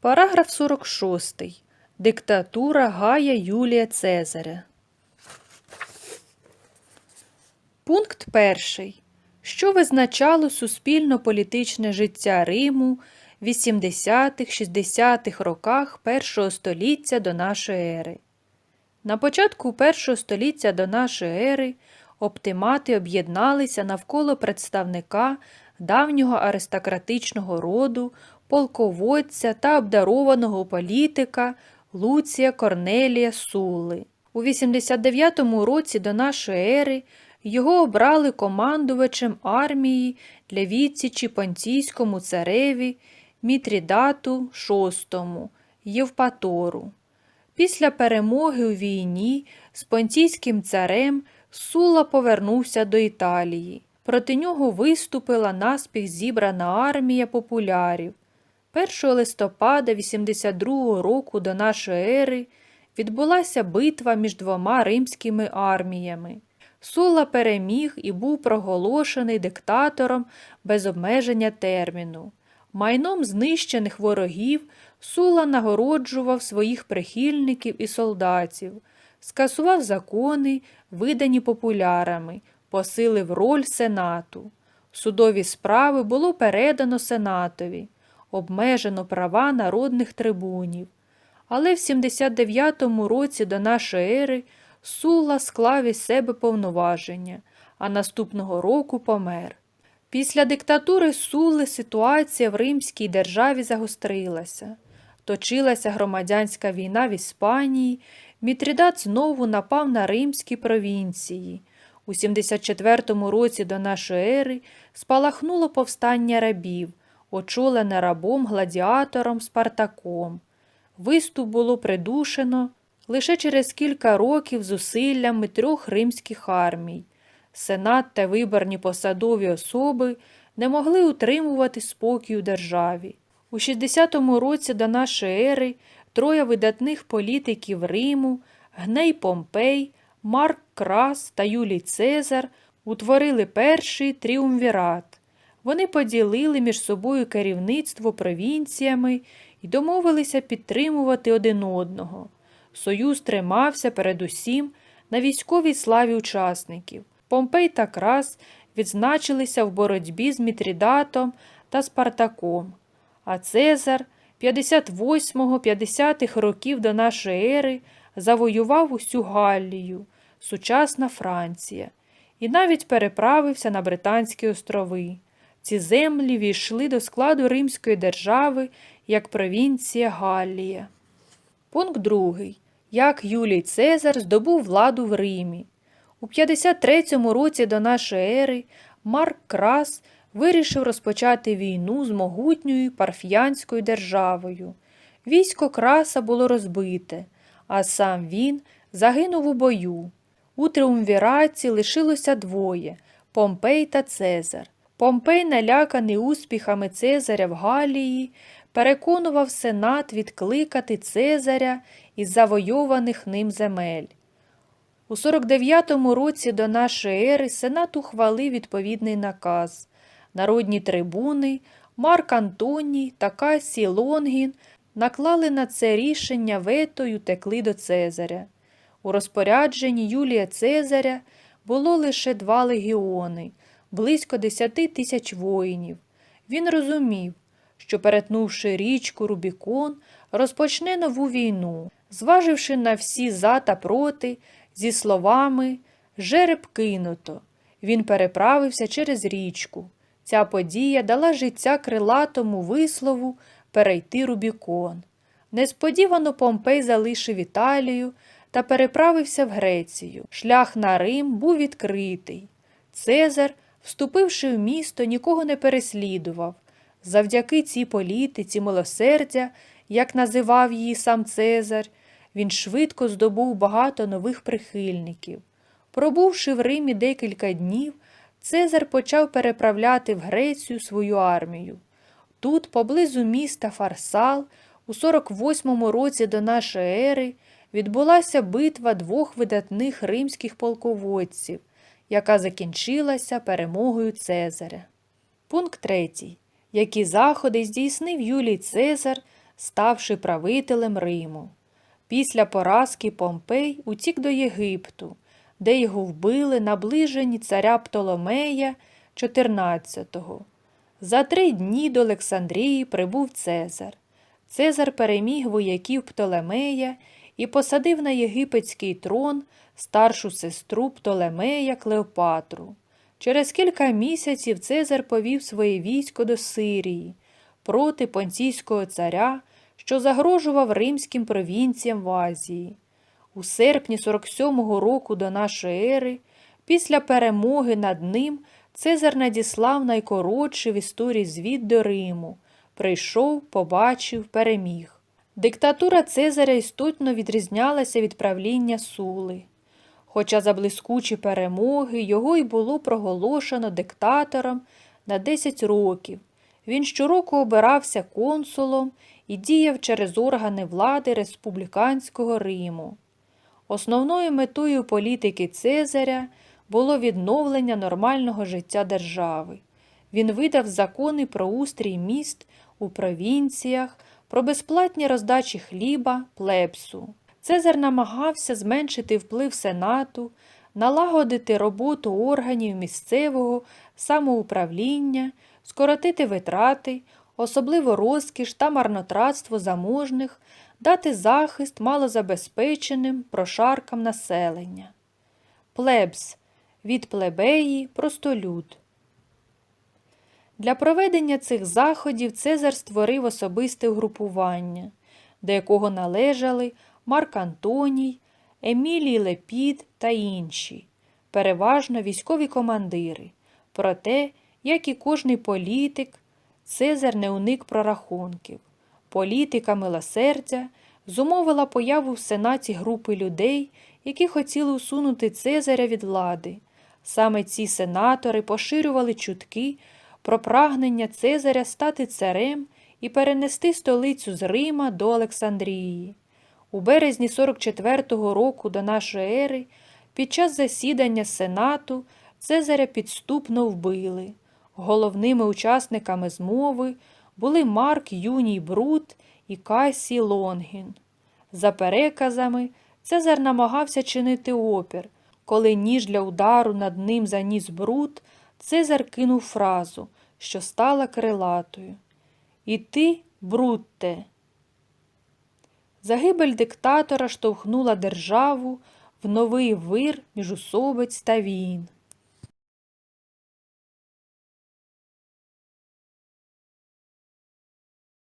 Параграф 46. Диктатура Гая Юлія Цезаря. Пункт перший. Що визначало суспільно-політичне життя Риму в 80-60-х роках першого століття до нашої ери? На початку першого століття до нашої ери оптимати об'єдналися навколо представника давнього аристократичного роду, полководця та обдарованого політика Луція Корнелія Сули. У 89-му році до нашої ери його обрали командувачем армії для відсічі понтійському цареві Мітрідату VI Євпатору. Після перемоги у війні з понтійським царем Сула повернувся до Італії. Проти нього виступила наспіх зібрана армія популярів. 1 листопада 82 року до нашої ери відбулася битва між двома римськими арміями. Сула переміг і був проголошений диктатором без обмеження терміну. Майном знищених ворогів Сула нагороджував своїх прихильників і солдатів, скасував закони, видані популярами, посилив роль сенату. Судові справи було передано сенатові, обмежено права народних трибунів. Але в 79-му році до нашої ери Сула склав із себе повноваження, а наступного року помер. Після диктатури Сули ситуація в Римській державі загострилася. Точилася громадянська війна в Іспанії, Мітрідат знову напав на римські провінції. У 74-му році до нашої ери спалахнуло повстання рабів, очолене рабом гладіатором Спартаком. Виступ було придушено лише через кілька років зусиллями трьох римських армій. Сенат та виборні посадові особи не могли утримувати спокій у державі. У 60-му році до нашої ери троє видатних політиків Риму Гней Помпей, Марк Крас та Юлій Цезар утворили перший тріумвірат. Вони поділили між собою керівництво провінціями і домовилися підтримувати один одного. Союз тримався передусім на військовій славі учасників. Помпей та Крас відзначилися в боротьбі з Мітрідатом та Спартаком, а Цезар 58-50-х років до нашої ери завоював усю Галлію, сучасна Франція, і навіть переправився на Британські острови. Ці землі війшли до складу Римської держави як провінція Галлія. Пункт 2. Як Юлій Цезар здобув владу в Римі. У 53-му році до нашої ери Марк Крас вирішив розпочати війну з могутньою парфіянською державою. Військо Краса було розбите, а сам він загинув у бою. У триумвіраці лишилося двоє Помпей та Цезар. Помпей, наляканий успіхами Цезаря в Галії, переконував сенат відкликати Цезаря із завойованих ним земель. У 49-му році до нашої ери Сенат ухвалив відповідний наказ. Народні трибуни Марк Антоній та Касій Лонгін наклали на це рішення вето й утекли до Цезаря. У розпорядженні Юлія Цезаря було лише два легіони, близько 10 тисяч воїнів. Він розумів, що, перетнувши річку Рубікон, розпочне нову війну, зваживши на всі за та проти, зі словами Жереб кинуто. Він переправився через річку. Ця подія дала життя крилатому вислову перейти Рубікон. Несподівано Помпей залишив Італію та переправився в Грецію. Шлях на Рим був відкритий. Цезар, вступивши в місто, нікого не переслідував. Завдяки цій політиці милосердя, як називав її сам Цезар, він швидко здобув багато нових прихильників. Пробувши в Римі декілька днів, Цезар почав переправляти в Грецію свою армію. Тут, поблизу міста Фарсал, у 48-му році до нашої ери, відбулася битва двох видатних римських полководців, яка закінчилася перемогою Цезаря. Пункт 3. Які заходи здійснив Юлій Цезар ставши правителем Риму. Після поразки Помпей утік до Єгипту, де його вбили наближені царя Птоломея 14-го. За три дні до Олександрії прибув Цезар. Цезар переміг вояків Птолемея і посадив на єгипетський трон старшу сестру Птолемея Клеопатру. Через кілька місяців Цезар повів своє військо до Сирії проти понційського царя, що загрожував римським провінціям в Азії. У серпні 47-го року до нашої ери, після перемоги над ним, Цезар надіслав найкоротший в історії звіт до Риму. Прийшов, побачив, переміг. Диктатура Цезаря істотно відрізнялася від правління Сули. Хоча за блискучі перемоги його й було проголошено диктатором на 10 років. Він щороку обирався консулом і діяв через органи влади республіканського Риму. Основною метою політики Цезаря було відновлення нормального життя держави. Він видав закони про устрій міст у провінціях, про безплатні роздачі хліба, плепсу. Цезар намагався зменшити вплив Сенату, налагодити роботу органів місцевого самоуправління, скоротити витрати, особливо розкіш та марнотратство заможних, дати захист малозабезпеченим прошаркам населення. Плебс від плебеї простолюд. Для проведення цих заходів Цезар створив особисте угрупування, до якого належали Марк Антоній, Емілій Лепід та інші, переважно військові командири. Проте, як і кожний політик, Цезар не уник прорахунків. Політика милосердя зумовила появу в Сенаті групи людей, які хотіли усунути Цезаря від влади. Саме ці сенатори поширювали чутки про прагнення Цезаря стати царем і перенести столицю з Рима до Олександрії. У березні 44-го року до нашої ери під час засідання Сенату Цезаря підступно вбили. Головними учасниками змови були Марк Юній Брут і Касі Лонгін. За переказами, Цезар намагався чинити опір. Коли ніж для удару над ним заніс Брут, Цезар кинув фразу, що стала крилатою. І ти, Брутте. Загибель диктатора штовхнула державу в новий вир міжусобиць та війн.